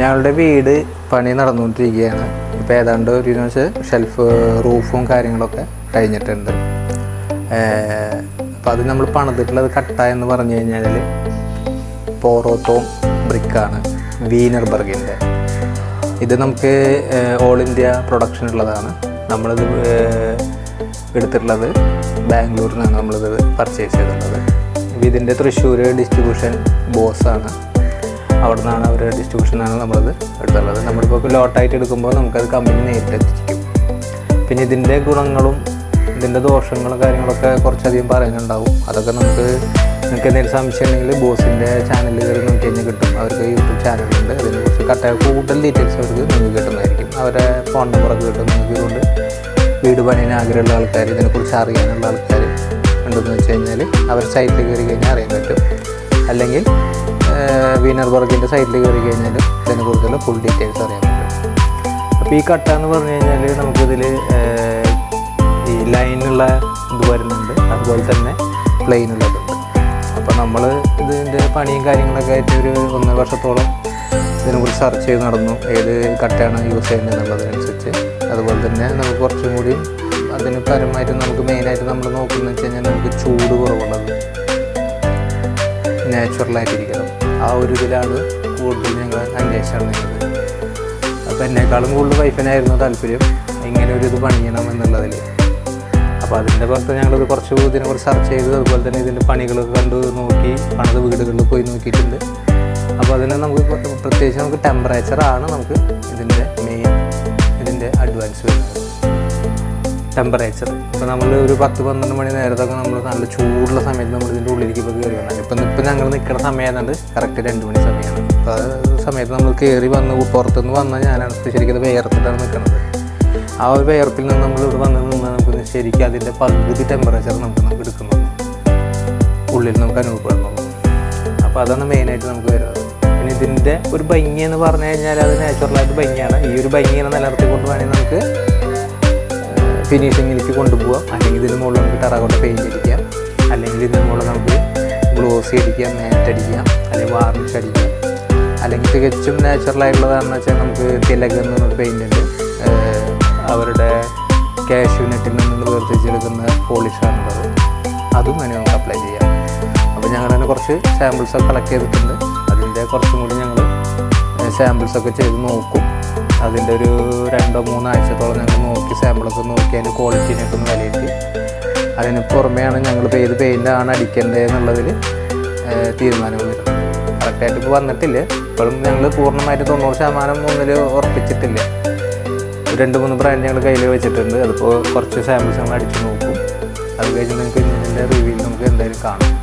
ഞങ്ങളുടെ വീട് പണി നടന്നുകൊണ്ടിരിക്കുകയാണ്. ഇപ്പോൾ ഏതാണ്ട് ഒരു ഷെൽഫ് റൂഫും കാര്യങ്ങളൊക്കെ കഴിഞ്ഞിട്ടുണ്ട്. അപ്പോൾ അത് നമ്മൾ പണിതിട്ടുള്ളത് കട്ട എന്ന് പറഞ്ഞു കഴിഞ്ഞാൽ പോറോത്തോം ബ്രിക്കാണ് വീനർബർഗിന്റെ ഇത് നമുക്ക് ഓൾ ഇന്ത്യ പ്രൊഡക്ഷൻ ഉള്ളതാണ്. നമ്മളിത് എടുത്തിട്ടുള്ളത് ബാംഗ്ലൂരിൽ നിന്നാണ് നമ്മളിത് പർച്ചേസ് ചെയ്തിട്ടുള്ളത്. ഇതിന്റെ തൃശ്ശൂർ ഡിസ്ട്രിബ്യൂഷൻ ബോസാണ് അവിടെ നിന്നാണ് അവരുടെ ഡിസ്ട്രിബ്യൂഷനാണ് നമ്മളത് എടുത്തുള്ളത്. നമ്മളിപ്പോൾ ലോട്ടായിട്ട് എടുക്കുമ്പോൾ നമുക്കത് കമ്പനി നേരിട്ട് എത്തിക്കും. പിന്നെ ഇതിന്റെ ഗുണങ്ങളും ഇതിന്റെ ദോഷങ്ങളും കാര്യങ്ങളൊക്കെ കുറച്ചധികം പറയുന്നുണ്ടാവും. അതൊക്കെ നമുക്ക് നിങ്ങൾക്ക് എന്തെങ്കിലും സംശയം ഉണ്ടെങ്കിൽ ബോസിന്റെ ചാനലിൽ കയറി നോക്കി കഴിഞ്ഞാൽ കിട്ടും. അവർക്ക് യൂട്യൂബ് ചാനലുണ്ട് അതിനെക്കുറിച്ച് കറക്റ്റായ കൂടുതൽ ഡീറ്റെയിൽസ് അവർക്ക് നിങ്ങൾക്ക് കിട്ടുന്നതായിരിക്കും. അവരെ ഫോൺ നമ്പറൊക്കെ കിട്ടും നിങ്ങൾക്ക് ഇതുകൊണ്ട് വീട് പണിയാൻ ആഗ്രഹമുള്ള ആൾക്കാർ ഇതിനെക്കുറിച്ച് അറിയാനുള്ള ആൾക്കാർ ഉണ്ടെന്ന് വെച്ച് കഴിഞ്ഞാൽ അവർ സൈറ്റിൽ കയറി കഴിഞ്ഞാൽ അറിയാൻ പറ്റും. അല്ലെങ്കിൽ വീനർ വർഗിന്റെ സൈറ്റിൽ കയറി കഴിഞ്ഞാൽ ഇതിനെ കുറിച്ചുള്ള ഫുൾ ഡീറ്റെയിൽസ് അറിയാൻ പറ്റും. അപ്പോൾ ഈ കട്ട എന്ന് പറഞ്ഞു കഴിഞ്ഞാൽ നമുക്കിതിൽ ഈ ലൈനുള്ള ഇത് വരുന്നുണ്ട്. അതുപോലെ തന്നെ പ്ലെയിൻ ഉള്ളതുണ്ട് അപ്പോൾ നമ്മൾ ഇതിന്റെ പണിയും കാര്യങ്ങളൊക്കെ ആയിട്ട് ഒരു ഒന്നര വർഷത്തോളം ഇതിനെക്കുറിച്ച് സെർച്ച് ചെയ്ത് നടന്നു. ഏത് കട്ടയാണ് യൂസ് ചെയ്യുന്നത് എന്നുള്ളതിനനുസരിച്ച്. അതുപോലെ തന്നെ നമുക്ക് കുറച്ചും കൂടി അതിന് പരമായിട്ട് നമുക്ക് മെയിനായിട്ട് നമ്മൾ നോക്കുന്നത് വെച്ച് കഴിഞ്ഞാൽ നമുക്ക് ചൂട് കുറവുള്ളത് നാച്ചുറലായിട്ടിരിക്കണം ആ ഒരു ഇതിലാണ് കൂടുതൽ ഞങ്ങൾ അന്വേഷിച്ചിരുന്നത് അപ്പോൾ എന്നെക്കാളും കൂടുതൽ വൈഫിനായിരുന്നു താല്പര്യം ഇങ്ങനെ ഒരു ഇത് പണിയണം എന്നുള്ളതിൽ അപ്പോൾ അതിന്റെ പുറത്ത് ഞങ്ങളിത് കുറച്ച് ഇതിനെക്കുറിച്ച് സെർച്ച് ചെയ്ത് അതുപോലെ തന്നെ ഇതിന്റെ പണികളൊക്കെ കണ്ട് നോക്കി പണിത് വീടുകളിൽ പോയി നോക്കിയിട്ടുണ്ട്. അപ്പോൾ അതിനെ നമുക്ക് പ്ര- പ്രത്യേകിച്ച് നമുക്ക് ടെമ്പറേച്ചറാണ് നമുക്ക് ഇതിന്റെ മെയിൻ ഇതിന്റെ അഡ്വാൻസ് വരുന്നത്. ടെമ്പറേച്ചർ ഇപ്പോൾ നമ്മൾ ഒരു പത്ത് പന്ത്രണ്ട് മണി നേരത്തൊക്കെ നമ്മൾ നല്ല ചൂടുള്ള സമയത്ത് നമ്മൾ ഇതിന്റെ ഉള്ളിലേക്ക് ഇപ്പോൾ കയറി വന്നാൽ ഇപ്പം ഇപ്പം ഞങ്ങൾ നിൽക്കുന്ന സമയം ഏതാണ്ട് കറക്റ്റ് രണ്ട് മണി സമയമാണ് അപ്പോൾ ആ സമയത്ത് നമ്മൾ കയറി വന്ന് പുറത്തുനിന്ന് വന്നാൽ ഞാനാണ് ശരിക്കും വേർത്തിട്ടാണ് നിൽക്കുന്നത് ആ ഒരു വേർപ്പിൽ നിന്ന് നമ്മൾ ഇവിടെ വന്ന് നിന്നാൽ നമുക്ക് ശരിക്കും അതിന്റെ പകുതി ടെമ്പറേച്ചർ നമുക്ക് നമുക്ക് എടുക്കുന്നു ഉള്ളിൽ നമുക്ക് അനുഭവപ്പെടുന്നുള്ളൂ അപ്പോൾ അതാണ് മെയിനായിട്ട് നമുക്ക് വരുന്നത്. പിന്നെ ഇതിന്റെ ഒരു ഭംഗി എന്ന് പറഞ്ഞു കഴിഞ്ഞാൽ അത് നാച്ചുറലായിട്ട് ഭംഗിയാണ്. ഈ ഒരു ഭംഗിയെ നിലനിർത്തിക്കൊണ്ട് വേണമെങ്കിൽ നമുക്ക് ഫിനിഷിങ്ങിലേക്ക് കൊണ്ടുപോകാം അല്ലെങ്കിൽ ഇതിന് മുകളിൽ നമുക്ക് ടെറാക്കോട്ട പെയിന്റ് അടിക്കാം. അല്ലെങ്കിൽ ഇതിന് മുകളിൽ നമുക്ക് ഗ്ലോസി അടിക്കാം മാറ്റ് അടിക്കാം അല്ലെങ്കിൽ വാർണിഷ് അടിക്കാം. അല്ലെങ്കിൽ തികച്ചും നാച്ചുറലായിട്ടുള്ളതാണെന്ന് വെച്ചാൽ നമുക്ക് തിലക് എന്നൊരു പെയിന്റ് ഉണ്ട്. അവരുടെ കാഷ്യൂ നെറ്റിൽ നിന്ന് വേർതിരിച്ചെടുക്കുന്ന പോളിഷാണുള്ളത് അതും. അതിന് നമുക്ക് അപ്ലൈ ചെയ്യാം. അപ്പോൾ ഞങ്ങൾ തന്നെ കുറച്ച് സാമ്പിൾസൊക്കെ കളക്ട് ചെയ്തിട്ടുണ്ട്. അതിന്റെ കുറച്ചും കൂടി ഞങ്ങൾ സാമ്പിൾസൊക്കെ ചെയ്ത് നോക്കും. അതിന്റെ ഒരു രണ്ടോ മൂന്നോ ആഴ്ചത്തോളം ഞങ്ങൾ നോക്കി സാമ്പിളൊക്കെ നോക്കി അതിന്റെ ക്വാളിറ്റീനൊക്കെ ഒന്ന് വിലയിരുത്തി. അതിന് പുറമെയാണ് ഞങ്ങൾ ഏത് പെയിന്റാണ് അടിക്കേണ്ടത് എന്നുള്ളതിൽ തീരുമാനം വരുന്നത് കറക്റ്റായിട്ട് ഇപ്പോൾ വന്നിട്ടില്ല. ഇപ്പോഴും ഞങ്ങൾ പൂർണമായിട്ട് തൊണ്ണൂറ് ശതമാനം ഒന്നിൽ ഉറപ്പിച്ചിട്ടില്ല. രണ്ട് മൂന്ന് ബ്രാൻഡ് ഞങ്ങൾ കയ്യിൽ വെച്ചിട്ടുണ്ട്. അതിപ്പോൾ കുറച്ച് സാമ്പിൾസ് ഞങ്ങൾ അടിച്ചു നോക്കും. അത് കഴിഞ്ഞ് നിങ്ങൾക്ക് ഇതിന്റെ റിവ്യൂ നമുക്ക് എന്തായാലും കാണാം.